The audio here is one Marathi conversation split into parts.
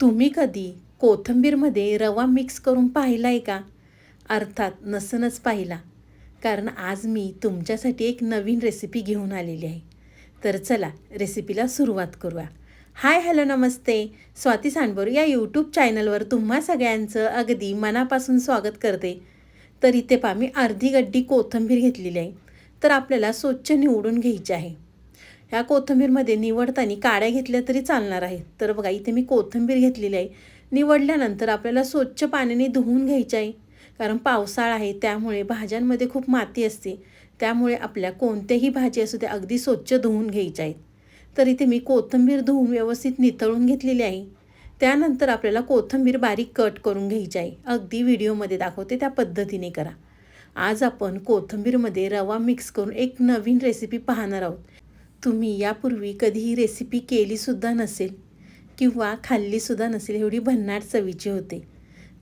तुम्ही कधी कोथिंबीरमध्ये रवा मिक्स करून पाहिला आहे का? अर्थात नसनच पाहिला. कारण आज मी तुमच्यासाठी एक नवीन रेसिपी घेऊन आलेली आहे. तर चला रेसिपीला सुरुवात करूया. हाय हॅलो नमस्ते. स्वाती सांडबोर या यूट्यूब चॅनलवर तुम्हा सगळ्यांचं अगदी मनापासून स्वागत करते. तर इथे पा मी अर्धी गड्डी कोथिंबीर घेतलेली आहे. तर आपल्याला स्वच्छ निवडून घ्यायची आहे. ह्या कोथिंबीरमध्ये निवडताना काड्या घेतल्या तरी चालणार आहेत. तर बघा इथे मी कोथिंबीर घेतलेली आहे. निवडल्यानंतर आपल्याला स्वच्छ पाण्याने धुवून घ्यायची आहे. कारण पावसाळा आहे त्यामुळे भाज्यांमध्ये खूप माती असते. त्यामुळे आपल्या कोणत्याही भाजी असू त्या अगदी स्वच्छ धुवून घ्यायच्या आहेत. तर इथे मी कोथिंबीर धुवून व्यवस्थित नितळून घेतलेली आहे. त्यानंतर आपल्याला कोथिंबीर बारीक कट करून घ्यायची आहे. अगदी व्हिडिओमध्ये दाखवते त्या पद्धतीने करा. आज आपण कोथिंबीरमध्ये रवा मिक्स करून एक नवीन रेसिपी पाहणार आहोत. तुम्ही यापूर्वी कधी ही रेसिपी केलीसुद्धा नसेल किंवा खाल्लीसुद्धा नसेल एवढी भन्नाट चवीची होते.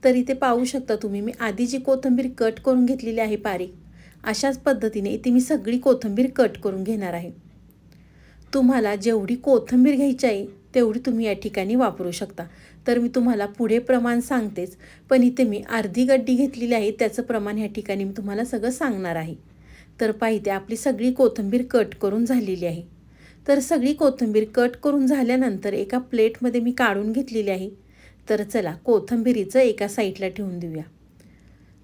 तर इथे पाहू शकता तुम्ही मी आधी जी कोथिंबीर कट करून घेतलेली आहे पारीक अशाच पद्धतीने इथे मी सगळी कोथिंबीर कट करून घेणार आहे. तुम्हाला जेवढी कोथिंबीर घ्यायची आहे तेवढी तुम्ही या ठिकाणी वापरू शकता. तर मी तुम्हाला पुढे प्रमाण सांगतेच पण इथे मी अर्धी गड्डी घेतलेली आहे त्याचं प्रमाण ह्या ठिकाणी मी तुम्हाला सगळं सांगणार आहे. तर पाहिजे आपली सगळी कोथिंबीर कट करून झालेली आहे. तर सगळी कोथिंबीर कट करून झाल्यानंतर एका प्लेटमध्ये मी काढून घेतलेली आहे. तर चला कोथिंबीरीचं एका साईडला ठेवून देऊया.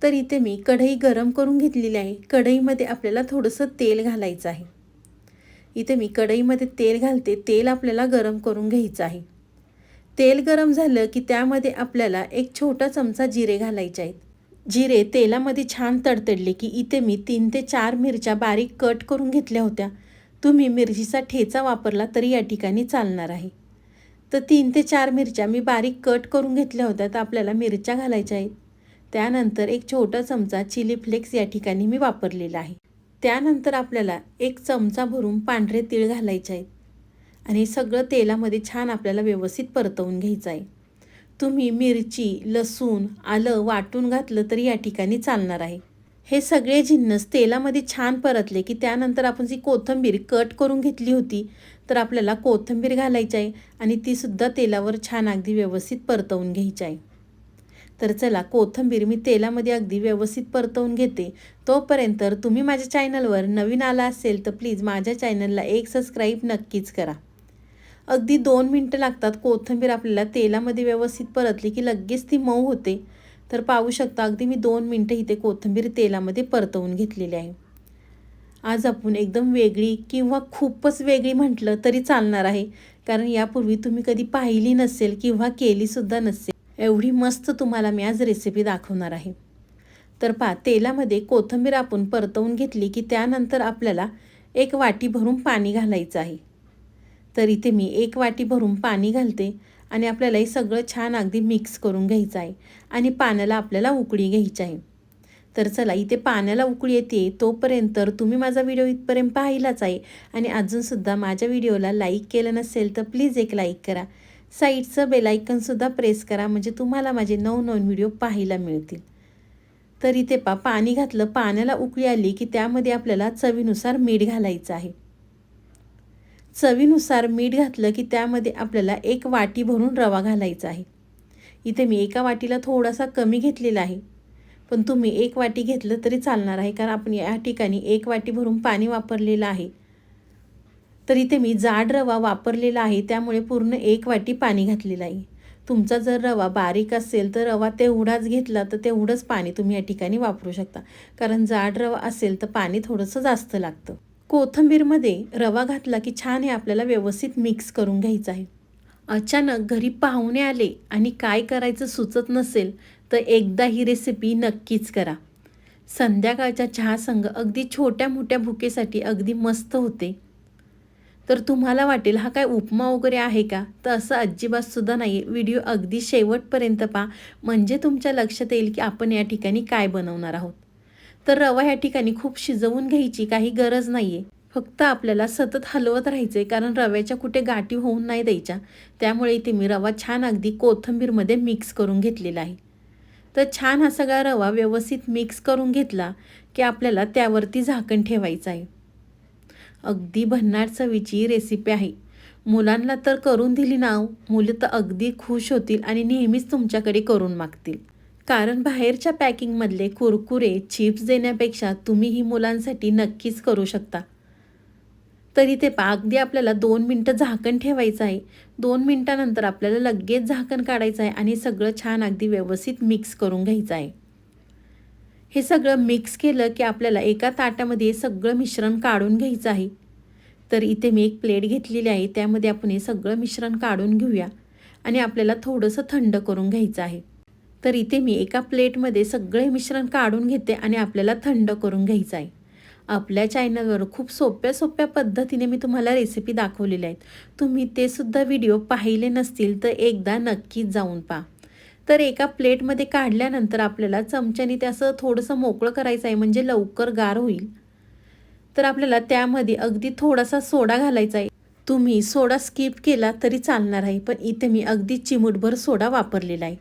तर इथे मी कढई गरम करून घेतलेली आहे. कढईमध्ये आपल्याला थोडंसं तेल घालायचं आहे. इथे मी कढईमध्ये तेल घालते. तेल आपल्याला गरम करून घ्यायचं आहे. तेल गरम झालं की त्यामध्ये आपल्याला एक छोटा चमचा जिरे घालायचे आहेत. जिरे तेलामध्ये छान तडतडले की इथे मी तीन ते चार मिरच्या बारीक कट करून घेतल्या होत्या. तुम्ही मिरचीचा ठेचा वापरला तरी या ठिकाणी चालणार आहे. तर तीन ते चार मिरच्या मी बारीक कट करून घेतल्या होत्या तर आपल्याला मिरच्या घालायच्या आहेत. त्यानंतर एक छोटा चमचा चिली फ्लेक्स या ठिकाणी मी वापरलेला आहे. त्यानंतर आपल्याला एक चमचा भरून पांढरे तीळ घालायचे आहेत. आणि सगळं तेलामध्ये छान आपल्याला व्यवस्थित परतवून घ्यायचं आहे. तुम्ही मिरची लसूण आलं वाटून घातलं तरी या ठिकाणी चालणार आहे. हे सगळे जिन्नस तेलामध्ये छान परतले की त्यानंतर आपण जी कोथिंबीर कट करून घेतली होती तर आपल्याला कोथिंबीर घालायची आहे आणि तीसुद्धा तेलावर छान अगदी व्यवस्थित परतवून घ्यायची आहे. तर चला कोथिंबीर मी तेलामध्ये अगदी व्यवस्थित परतवून घेते. तोपर्यंत तुम्ही माझ्या चॅनलवर नवीन आला असेल तर प्लीज माझ्या चॅनलला एक सबस्क्राईब नक्कीच करा. अगदी दोन मिनटं लागतात. कोथिंबीर आपल्याला तेलामध्ये व्यवस्थित परतली की लगेच ती मऊ होते. तर पाहू शकता अगदी मी दोन मिनटं इथे कोथिंबीर तेलामध्ये परतवून घेतलेली आहे. आज आपण एकदम वेगळी किंवा खूपच वेगळी म्हटलं तरी चालणार आहे. कारण यापूर्वी तुम्ही कधी पाहिली नसेल किंवा केलीसुद्धा नसेल. एवढी मस्त तुम्हाला मी आज रेसिपी दाखवणार आहे. तर पा तेलामध्ये कोथिंबीर आपण परतवून घेतली की त्यानंतर आपल्याला एक वाटी भरून पाणी घालायचं आहे. तर इथे मी एक वाटी भरून पाणी घालते आणि आपल्याला हे सगळं छान अगदी मिक्स करून घ्यायचं आहे आणि पाण्याला आपल्याला उकळी घ्यायची आहे. तर चला इथे पाण्याला उकळी येते तोपर्यंत तर तुम्ही माझा व्हिडिओ इथपर्यंत पाहिलाच आहे आणि अजूनसुद्धा माझ्या व्हिडिओला लाईक केलं नसेल तर प्लीज एक लाईक करा. साईडचं बेलायकनसुद्धा प्रेस करा म्हणजे तुम्हाला माझे नवनवीन व्हिडिओ पाहायला मिळतील. तर इथे पा पाणी घातलं पाण्याला उकळी आली की त्यामध्ये आपल्याला चवीनुसार मीठ घालायचं आहे. चवीनुसार मीठ घातलं की त्यामध्ये आपल्याला एक वाटी भरून रवा घालायचा आहे. इथे मी एका वाटीला थोडासा कमी घेतलेला आहे. पण तुम्ही एक वाटी घेतलं तरी चालणार आहे कारण आपण या ठिकाणी एक वाटी भरून पाणी वापरलेलं आहे. तर इथे मी जाड रवा वापरलेला आहे त्यामुळे पूर्ण एक वाटी पाणी घातलेलं आहे. तुमचा जर रवा बारीक असेल तर रवा तेवढाच घेतला तर तेवढंच पाणी तुम्ही या ठिकाणी वापरू शकता. कारण जाड रवा असेल तर पाणी थोडंसं जास्त लागतं. कोथिंबीरमध्ये रवा घातला की छान हे आपल्याला व्यवस्थित मिक्स करून घ्यायचं आहे. अचानक घरी पाहुणे आले आणि काय करायचं सुचत नसेल तर एकदा ही रेसिपी नक्कीच करा. संध्याकाळच्या चहासंग अगदी छोट्या मोठ्या भुकेसाठी अगदी मस्त होते. तर तुम्हाला वाटेल हा काय उपमा वगैरे आहे का? तर असं अजिबातसुद्धा नाही आहे व्हिडिओ अगदी शेवटपर्यंत पहा. म्हणजे तुमच्या लक्षात येईल की आपण या ठिकाणी काय बनवणार आहोत. तर रवा ह्या ठिकाणी खूप शिजवून घ्यायची काही गरज नाही आहे फक्त आपल्याला सतत हलवत राहायचं आहे कारण रव्याच्या कुठे गाठी होऊन नाही द्यायच्या. त्यामुळे इथे मी रवा छान अगदी कोथिंबीरमध्ये मिक्स करून घेतलेला आहे. तर छान हा सगळा रवा व्यवस्थित मिक्स करून घेतला की आपल्याला त्यावरती झाकण ठेवायचं आहे. अगदी भन्नाट चवीची रेसिपी आहे. मुलांना तर करून दिली ना मुलं तर अगदी खुश होतील आणि नेहमीच तुमच्याकडे करून मागतील. कारण बाहेरच्या पॅकिंगमधले कुरकुरे चिप्स देण्यापेक्षा तुम्ही ही मुलांसाठी नक्कीच करू शकता. तरी ते पा अगदी आपल्याला दोन मिनटं झाकण ठेवायचं आहे. दोन मिनटानंतर आपल्याला लगेच झाकण काढायचं आहे आणि सगळं छान अगदी व्यवस्थित मिक्स करून घ्यायचं आहे. हे सगळं मिक्स केलं की आपल्याला एका ताटामध्ये सगळं मिश्रण काढून घ्यायचं आहे. तर इथे मी एक प्लेट घेतलेली आहे त्यामध्ये आपण हे सगळं मिश्रण काढून घेऊया आणि आपल्याला थोडंसं थंड करून घ्यायचं आहे. तर इथे मी एका प्लेटमध्ये सगळे मिश्रण काढून घेते आणि आपल्याला थंड करून घ्यायचं आहे. आपल्या चॅनलवर खूप सोप्या सोप्या पद्धतीने मी तुम्हाला रेसिपी दाखवलेल्या आहेत. तुम्ही ते सुद्धा व्हिडिओ पाहिले नसतील तर एकदा नक्कीच जाऊन पहा. तर एका प्लेटमध्ये काढल्यानंतर आपल्याला चमच्याने ते असं थोडंसं मोकळं करायचं आहे म्हणजे लवकर गार होईल. तर आपल्याला त्यामध्ये अगदी थोडासा सोडा घालायचा आहे. तुम्ही सोडा स्किप केला तरी चालणार आहे पण इथे मी अगदी चिमूटभर सोडा वापरलेला आहे.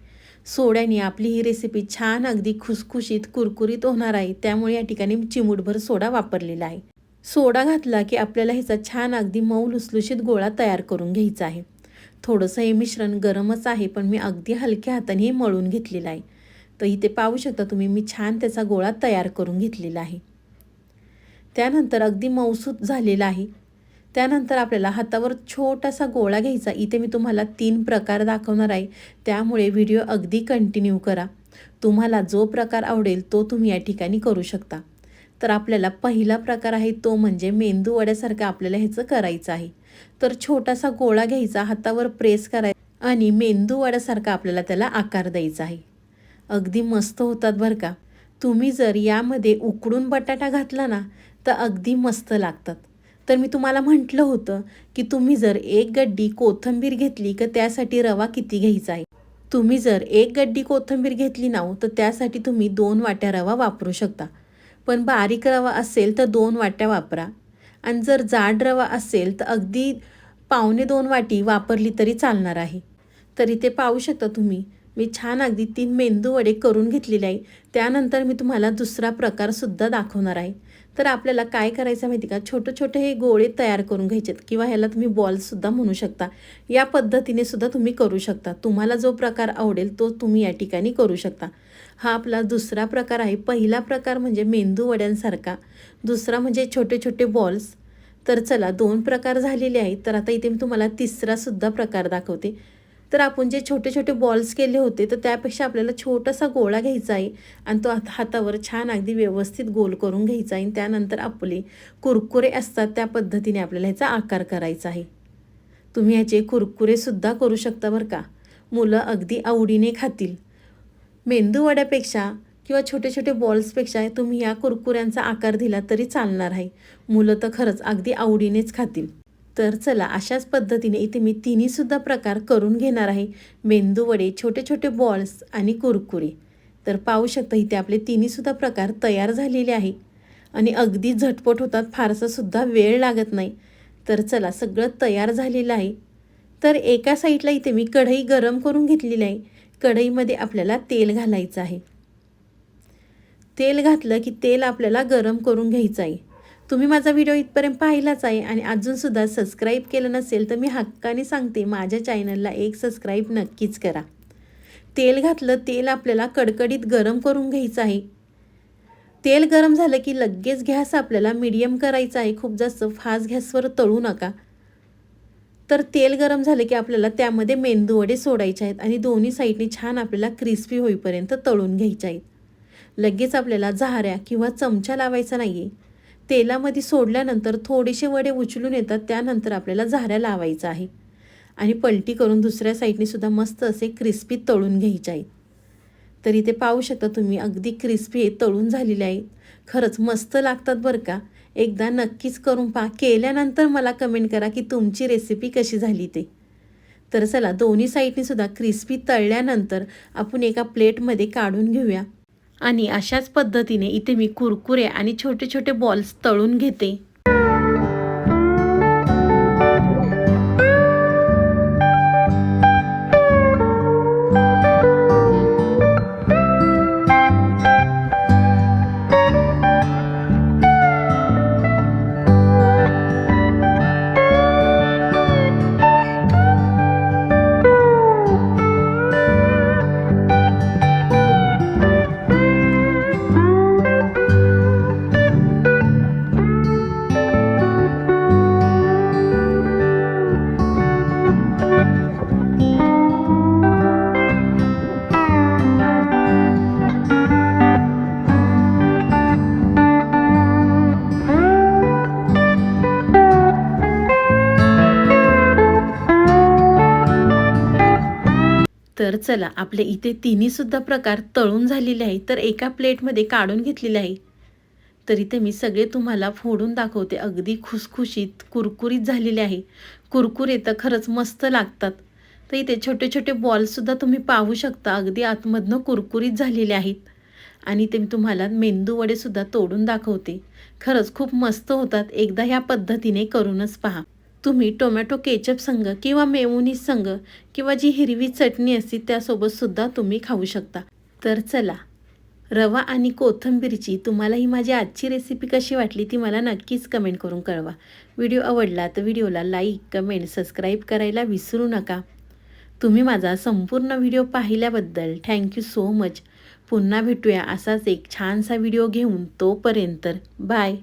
सोड्याने आपली ही रेसिपी छान अगदी खुसखुशीत कुरकुरीत होणार आहे. त्यामुळे या ठिकाणी चिमूटभर सोडा वापरलेला आहे. सोडा घातला की आपल्याला ह्याचा छान अगदी मऊ लुसलुशीत गोळा तयार करून घ्यायचा आहे. थोडंसं हे मिश्रण गरमच आहे पण मी अगदी हलक्या हाताने हे मळून घेतलेलं आहे. तर इथे पाहू शकता तुम्ही मी छान त्याचा गोळा तयार करून घेतलेला आहे. त्यानंतर अगदी मऊसूत झालेला आहे. त्यानंतर आपल्याला हातावर छोटासा गोळा घ्यायचा. इथे मी तुम्हाला तीन प्रकार दाखवणार आहे. त्यामुळे व्हिडिओ अगदी कंटिन्यू करा. तुम्हाला जो प्रकार आवडेल तो तुम्ही या ठिकाणी करू शकता. तर आपल्याला पहिला प्रकार आहे तो म्हणजे मेंदू वड्यासारखं आपल्याला ह्याचं करायचं आहे. तर छोटासा गोळा घ्यायचा हातावर प्रेस करायचा आणि मेंदू वड्यासारखा आपल्याला त्याला आकार द्यायचा आहे. अगदी मस्त होतात बरं का. तुम्ही जर यामध्ये उकडून बटाटा घातला ना तर अगदी मस्त लागतात. तर मी तुम्हाला म्हटलं होतं की तुम्ही जर एक गड्डी कोथिंबीर घेतली तर त्यासाठी रवा किती घ्यायचा आहे? तुम्ही जर एक गड्डी कोथिंबीर घेतली ना तर त्यासाठी तुम्ही दोन वाट्या रवा वापरू शकता. पण बारीक रवा असेल तर दोन वाट्या वापरा. आणि जर जाड रवा असेल तर अगदी पावणे दोन वाटी वापरली तरी चालणार आहे. तरी ते पाहू शकता तुम्ही मी छान अगदी तीन मेंदू वडे करून घेतलेले आहे. त्यानंतर मी तुम्हाला दुसरा प्रकारसुद्धा दाखवणार आहे. तर आपल्याला काय करायचं माहिती का? छोटे छोटे हे गोळे तयार करून घ्यायचेत किंवा ह्याला तुम्ही बॉल्ससुद्धा म्हणू शकता. या पद्धतीने सुद्धा तुम्ही करू शकता. तुम्हाला जो प्रकार आवडेल तो तुम्ही या ठिकाणी करू शकता. हा आपला दुसरा प्रकार आहे. पहिला प्रकार म्हणजे मेंदू वड्यांसारखा. दुसरा म्हणजे छोटे छोटे बॉल्स. तर चला दोन प्रकार झालेले आहेत. तर आता इथे मी तुम्हाला तिसरासुद्धा प्रकार दाखवते. तर आपण जे छोटे छोटे बॉल्स केले होते तर त्यापेक्षा आपल्याला छोटासा गोळा घ्यायचा आहे आणि तो हातावर छान अगदी व्यवस्थित गोल करून घ्यायचा आहे आणि त्यानंतर आपले कुरकुरे असतात त्या पद्धतीने आपल्याला ह्याचा आकार करायचा आहे. तुम्ही ह्याचे कुरकुरेसुद्धा करू शकता बरं का. मुलं अगदी आवडीने खातील. मेंदूवड्यापेक्षा किंवा छोटे छोटे बॉल्सपेक्षा तुम्ही या कुरकुऱ्यांचा आकार दिला तरी चालणार आहे. मुलं तर खरंच अगदी आवडीनेच खातील. तर चला अशाच पद्धतीने इथे मी तिन्हीसुद्धा प्रकार करून घेणार आहे. मेंदूवडे छोटे छोटे बॉल्स आणि कुरकुरे. तर पाहू शकता इथे आपले तिन्हीसुद्धा प्रकार तयार झालेले आहे. आणि अगदी झटपट होतात फारसासुद्धा वेळ लागत नाही. तर चला सगळं तयार झालेलं आहे. तर एका साईडला इथे मी कढई गरम करून घेतलेली आहे. कढईमध्ये आपल्याला तेल घालायचं आहे. तेल घातलं की तेल आपल्याला गरम करून घ्यायचं आहे. तुम्ही माझा व्हिडिओ इथपर्यंत पाहिलाच आहे आणि अजूनसुद्धा सबस्क्राईब केलं नसेल तर मी हक्काने सांगते माझ्या चॅनलला एक सबस्क्राईब नक्कीच करा. तेल घातलं तेल आपल्याला कडकडीत गरम करून घ्यायचं आहे. तेल गरम झालं की लगेच गॅस आपल्याला मीडियम करायचा आहे. खूप जास्त फास्ट गॅसवर तळू नका. तर तेल गरम झालं की आपल्याला त्यामध्ये मेंदू वडे सोडायचे आहेत आणि दोन्ही साईडने छान आपल्याला क्रिस्पी होईपर्यंत तळून घ्यायचे आहेत. लगेच आपल्याला झाऱ्या किंवा चमचा लावायचा नाही आहे तेलामध्ये सोडल्यानंतर थोडेसे वडे उचलून येतात त्यानंतर आपल्याला झाऱ्या लावायचं आहे. आणि पलटी करून दुसऱ्या साईडने सुद्धा मस्त असे क्रिस्पी तळून घ्यायचे आहेत. तर इथे पाहू शकता तुम्ही अगदी क्रिस्पी तळून झालेले आहेत. खरंच मस्त लागतात बरं का. एकदा नक्कीच करून पहा. केल्यानंतर मला कमेंट करा की तुमची रेसिपी कशी झाली ते. तर चला दोन्ही साईडने सुद्धा क्रिस्पी तळल्यानंतर आपण एका प्लेटमध्ये काढून घेऊया. आणि अशाच पद्धतीने इथे मी कुरकुरे आणि छोटे छोटे बॉल्स तळून घेते. चला आपले इथे तिन्हीसुद्धा प्रकार तळून झालेले आहे तर एका प्लेटमध्ये काढून घेतलेले आहे. तर इथे मी सगळे तुम्हाला फोडून दाखवते. अगदी खुसखुशीत कुरकुरीत झालेले आहे. कुरकुरे तर खरंच मस्त लागतात. तर इथे छोटे छोटे बॉलसुद्धा तुम्ही पाहू शकता. अगदी आतमधनं कुरकुरीत झालेले आहेत. आणि ते मी तुम्हाला मेंदू वडेसुद्धा तोडून दाखवते. खरंच खूप मस्त होतात. एकदा ह्या पद्धतीने करूनच पहा. तुम्ही टोमॅटो केचप संघ किंवा मेवनीस संघ किंवा जी हिरवी चटणी असते त्यासोबतसुद्धा तुम्ही खाऊ शकता. तर चला रवा आणि कोथिंबीरची तुम्हाला ही माझी आजची रेसिपी कशी वाटली ती मला नक्कीच कमेंट करून कळवा. व्हिडिओ आवडला तर व्हिडिओला लाईक कमेंट सबस्क्राईब करायला विसरू नका. तुम्ही माझा संपूर्ण व्हिडिओ पाहिल्याबद्दल थँक्यू सो मच पुन्हा भेटूया असाच एक छानसा व्हिडिओ घेऊन तोपर्यंत बाय